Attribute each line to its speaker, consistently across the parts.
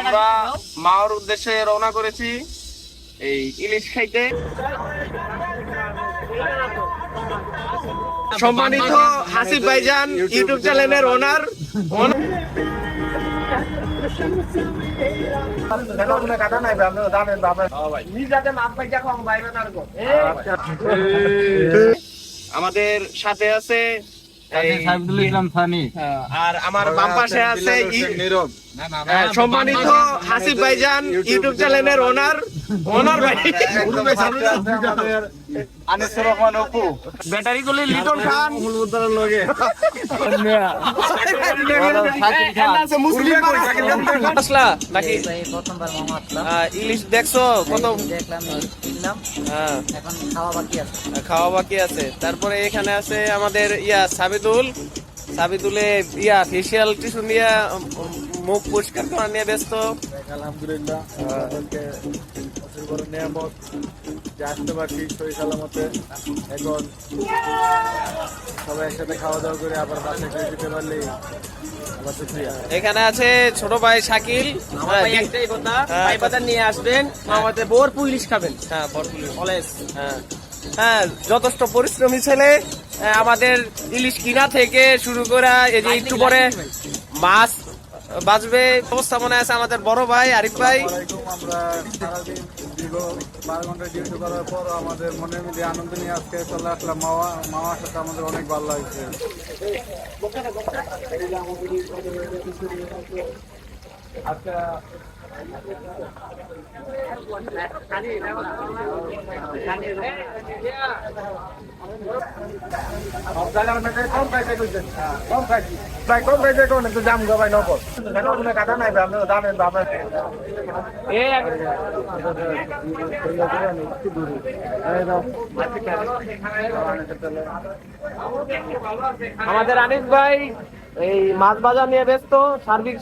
Speaker 1: আমরা মাওর উদ্দেশ্যে রওনা করেছি এই ইলিশ খাইতে। সম্মানিত হাসিব ভাইজান ইউটিউব চ্যানেলের ওনার। আমাদের সাথে আছে
Speaker 2: সানি
Speaker 1: আর আমার বাম পাশে আছে হ্যাঁ, সম্মানিত হাসিফ ভাইজান ইউটিউব চ্যানেলের ওনার ওনার ভাই।
Speaker 2: আনিসুর রহমান অপু।
Speaker 1: ব্যাটারি গুলি লিটন খান। মুসলিম নাকি
Speaker 3: প্রথমবার
Speaker 1: আহ, ইলিশ দেখছ কত
Speaker 3: দেখলাম
Speaker 1: হ্যাঁ,
Speaker 3: এখন খাওয়া বাকি আছে
Speaker 1: খাওয়া বাকি আছে। তারপরে এখানে আছে আমাদের ইয়া সাবিদুল সাবিদুলে ইয়া ফেসিয়াল টিস্যু নিয়ে মুখ পরিষ্কার করা নিয়ে ব্যস্ত।
Speaker 2: আলহামদুলিল্লাহ প্রচুর বড় নিয়ামত যে আসতে পারছি সই সালামতে। এখন সবাই একসাথে খাওয়া দাওয়া করে আবার বাসায় পারলে
Speaker 1: এখানে আছে ছোট ভাই শাকিল। হ্যাঁ,
Speaker 4: একটাই কথা
Speaker 1: হ্যাঁ,
Speaker 4: ভাই নিয়ে আসবেন আমাদের বোর পুলিশ খাবেন।
Speaker 1: হ্যাঁ
Speaker 4: কলেজ
Speaker 1: হ্যাঁ। হ্যাঁ যথেষ্ট পরিশ্রমী ছেলে হ্যাঁ, আমাদের ইলিশ কিনা থেকে শুরু করে এই যে একটু পরে মাছ বাজবে অবস্থাপনায় আছে আমাদের বড় ভাই আরিফ ভাই।
Speaker 2: আমরা ডিউটি করার পর আমাদের মনের মধ্যে আনন্দ নিয়ে আজকে চলে আসলাম মাওয়া, মাওয়ার সাথে আমাদের অনেক ভালো লাগছে। জাম গো নকল। কাটা নাই দামের বাবা
Speaker 1: আমাদের আনিস ভাই এই মাছ বাজার নিয়ে ব্যস্ত সার্বিক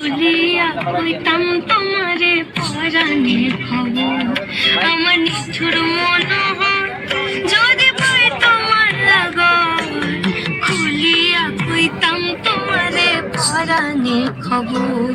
Speaker 5: তুলিয়া কইতাম তোমারে পরাণে খবর। খবর